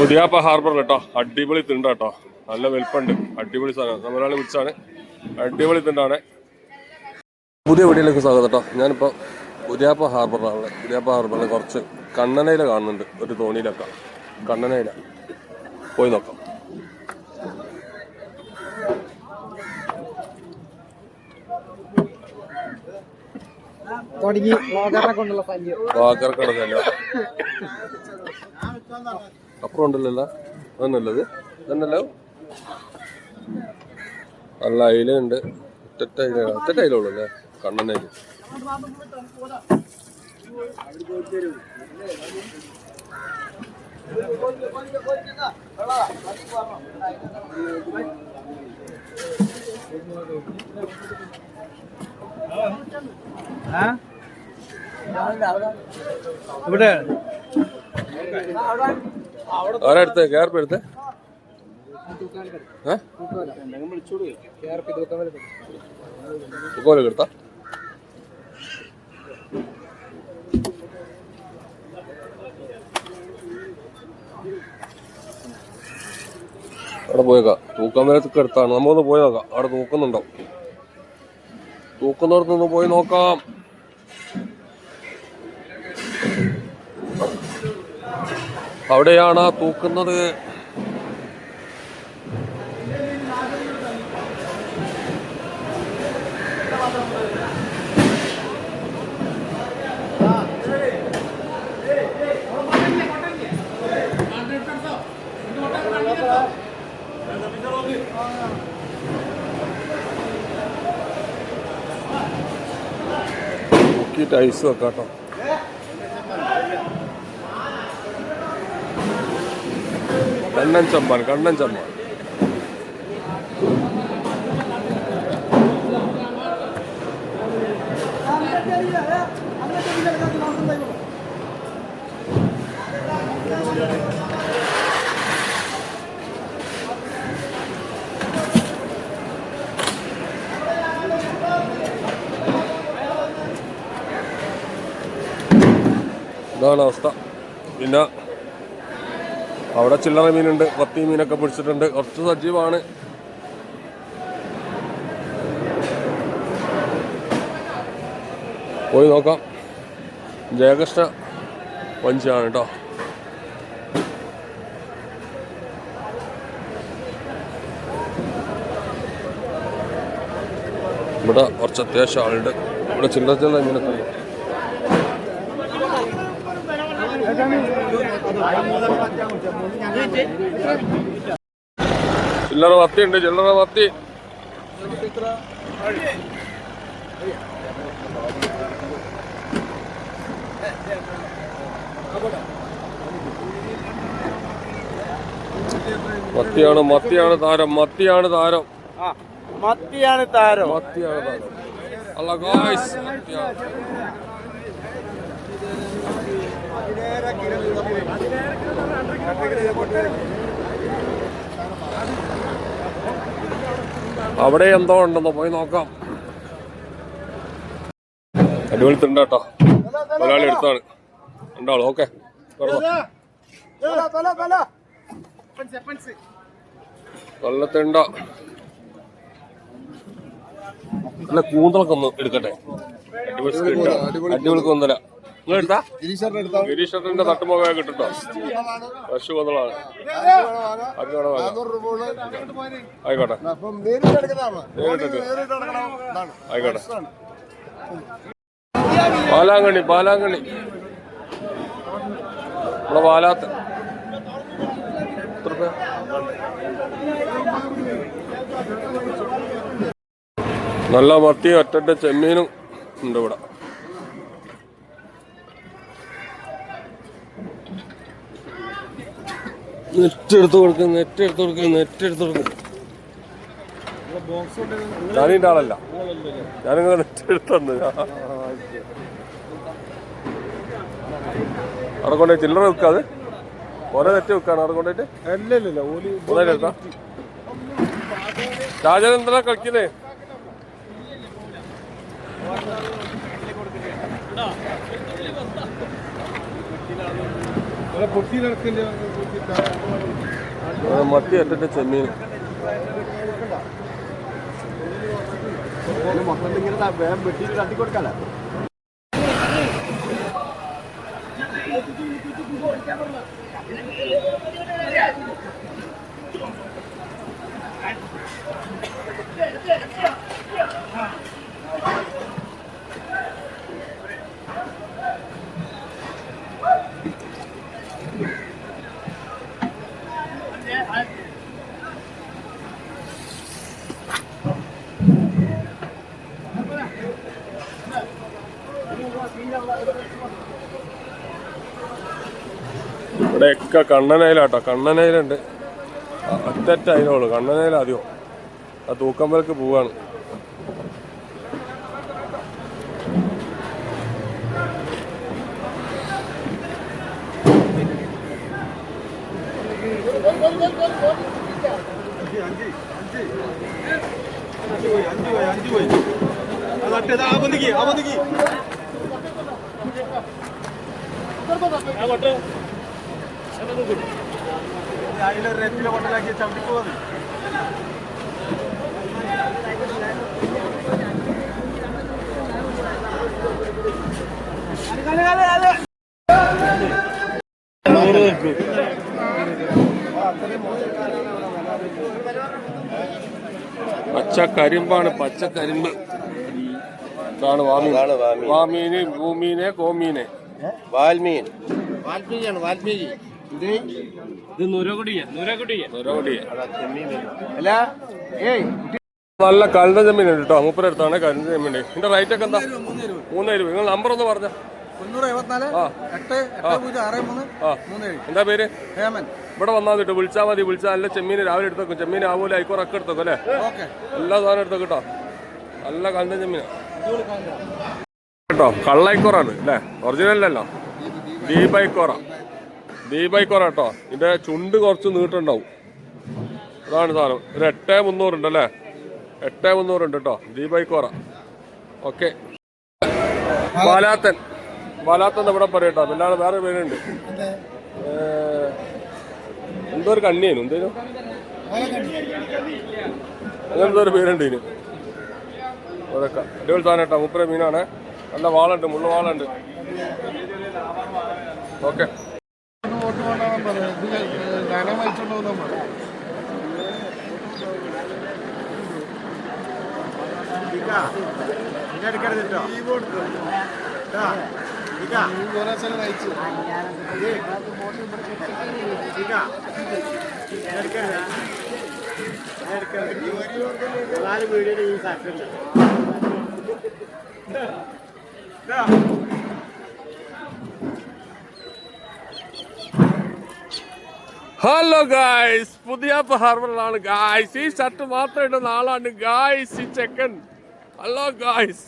Puthiyappa harbour കേട്ടോ അടിപൊളി തിണ്ട കേട്ടോ നല്ല വെൽപ്പുണ്ട് അടിപൊളി സാധനം. നമ്മളാളെ വിളിച്ചാണ്. അടിപൊളി തിണ്ടാണ്. പുതിയ വീഡിയോയിലേക്ക് സ്വാഗതം കേട്ടോ ഞാനിപ്പോൾ പുതിയാപ്പ ഹാർബറിലാണ് പുതിയാപ്പ ഹാർബറിൽ കുറച്ച് കണ്ണനയില കാണുന്നുണ്ട്. ഒരു തോണിയിലൊക്കെ. കണ്ണനയില. പോയി നോക്കാം. തുടങ്ങി. വ്ളോഗറിനെ കൊണ്ടുള്ള ശല്യം അപ്പുറം ഉണ്ടല്ലോ അതന്നല്ലത് അതന്നല്ലോ നല്ല അയിലുണ്ട് ഒറ്റ അയില ഒറ്റ അയിലുള്ളൂ അല്ലേ? കണ്ണനയിൽ ഇവിടെ ആരാ എടുത്തേ കേർപ്പ് എടുത്തേ? കോലൊക്കെ എടുത്താ? അവിടെ പോയേക്കാം തൂക്കാൻ വരത്തൊക്കെ എടുത്താണ്. നമ്മൊന്ന് പോയി നോക്കാം. അവിടെ തൂക്കുന്നുണ്ടോ? തൂക്കുന്നിടത്തൊന്ന് പോയി നോക്കാം. അവിടെയാണ് തൂക്കുന്നത്. ഐസ് വെക്കാട്ടോ. കണ്ണൻ ചമ്പാൻ കണ്ണൻ ചമ്പാൻ. അവസ്ഥ. പിന്നെ അവിടെ ചില്ലറ മീനുണ്ട് പത്തി മീനൊക്കെ പിടിച്ചിട്ടുണ്ട്. കുറച്ച് സജീവമാണ്. പോയി നോക്കാം. ജയകൃഷ്ണ വഞ്ചിയാണ് കേട്ടോ. ഇവിടെ കുറച്ച് അത്യാവശ്യം ആളുണ്ട്. ഇവിടെ ചില്ലറ ചില്ലറ മീനൊക്കെ ചില്ലറ വത്തി ഉണ്ട് ചില്ലറ വത്തി. മത്തിയാണ് മത്തിയാണ് താരം മത്തിയാണ് താരം. മത്തിയാണ് താരം. മത്തിയാണ് താരം. അല്ല ഗോയ്സ് മത്തിയാണ് അവിടെ എന്തോ ഉണ്ടെന്നോ പോയി നോക്കാം. അടിപൊളി തിണ്ട കേട്ടോ. ഒരാൾ എടുത്താണ്. രണ്ടാളും ഓക്കെ. നല്ല തിണ്ട നല്ല കൂന്തളൊക്കെ ഒന്ന് എടുക്കട്ടെ. അടിപൊളി. അടിപൊളി കൂന്തല. ഗിരീഷേട്ടന്റെ തട്ടുമുഖ കിട്ടുട്ടോ? പശു വന്നതാണ്. ആയിക്കോട്ടെ. ആയിക്കോട്ടെ. പാലാങ്കണ്ണി പാലാങ്കണ്ണി. ഇവിടെ പാലാത്ത്. എത്ര? നല്ല മത്തിയും ഒറ്റ ചെമ്മീനും ഉണ്ട് ഇവിടെ. നെറ്റ് എടുത്ത് കൊടുക്കും നെറ്റ് എടുത്ത് കൊടുക്കും നെറ്റ് എടുത്ത് കൊടുക്കും. ഞാനീന്റെ ആളല്ല. ഞാനിങ്ങനെ നെറ്റ് എടുത്തു അവിടെ കൊണ്ടേ ചില്ലറ വെക്കാതെ ഒരേ നെറ്റ് വെക്കാണ് അവിടെ കൊണ്ടേട്ട് കുറെ എടുത്താ? രാജൻ എന്തിനാ കളിക്കുന്നേ? മത്തി അറ്റിട്ട് ചെമ്മീൻ. മൊത്തം ഇങ്ങനെ വേഗം വെട്ടിയിട്ട് തട്ടി കൊടുക്കാലോ? ഇവിടെയൊക്കെ കണ്ണനയിലാട്ടോ കണ്ണനയിലുണ്ട് ഒറ്റ അതിനുള്ളൂ കണ്ണനയിൽ അധികം ആ തൂക്കമ്പലക്ക് പോവാണ് പച്ച കരിമ്പാണ് പച്ച കരിമ്പ്. ഇതാണ് വാമീൻ. വാമീന് ഭൂമീനെ കോമീനെ വാൽമീൻ. വാൽമീകിയാണ് വാൽമീകി ഇത്? ഇത് നുരകുടിയ നുരകുടിയ. നിരവധിയെ അല്ല ഏയ് നല്ല കണ്ട ചെമ്മീൻ ഉണ്ട് കേട്ടോ മൂപ്പര അടുത്താണ് കണ്ട ചെമ്മീൻ. ഇതിന്റെ റേറ്റ് ഒക്കെ എന്താ? മൂന്ന് രൂപ നിങ്ങൾ നമ്പർ ഒന്ന് പറഞ്ഞ. എന്താ പേര്? ഹേമൻ. ഇവിടെ വന്നാൽ കേട്ടോ വിളിച്ചാൽ മതി വിളിച്ചാൽ നല്ല ചെമ്മീൻ രാവിലെ എടുത്തേക്കും. ചെമ്മീൻ ആവൂല ഐക്കോറൊക്കെ എടുത്തേക്കും അല്ലേ? ഓക്കെ. എല്ലാ സാധനം എടുത്തേക്കും കേട്ടോ. നല്ല കണ്ട ചെമ്മീന കേട്ടോ കള്ളൈക്കോറാണ് അല്ലേ? ഒറിജിനൽ അല്ലോ ദീപൈക്കോറ ദീപൈക്കോറ കേട്ടോ ഇതിന്റെ ചുണ്ട് കുറച്ച് നീട്ടുണ്ടാവും. അതാണ് സാധനം. ഒരു എട്ടേ മുന്നൂറുണ്ട് അല്ലേ എട്ടേ മുന്നൂറുണ്ട് കേട്ടോ ദീപൈക്കോറ ഓക്കെ. ബാലാത്തൻ ബാലാത്തൻ ഇവിടെ പറയട്ടോ. പിന്നാണ് വേറെ പേരുണ്ട്. എന്തോ ഒരു കണ്ണിയേനു? എന്തേനു? അങ്ങനെന്തോ ഒരു പേരുണ്ട് അതൊക്കെ. അടിപൊളി സാധനം കേട്ടോ മുപ്പര മീനാണ്. നല്ല വാളുണ്ട്. മുള്ള വാളുണ്ട്. ഓക്കെ. ഞാൻ പറയാം ഇത് ഞാനാ വായിച്ചോണ്ടോന്നാ പറയാം കുറെ സ്ഥലം വായിച്ചു നാല് വീഡിയോ ഈ സാക്ഷരം ഹലോ ഗായ്സ് പുതിയ ഹാർബറിലാണ് ഗായ്സ് ഈ ഷർട്ട് മാത്രം ഇടുന്ന ആളാണ് ഗായ്സ് ഈ ചെക്കൻ. Hello guys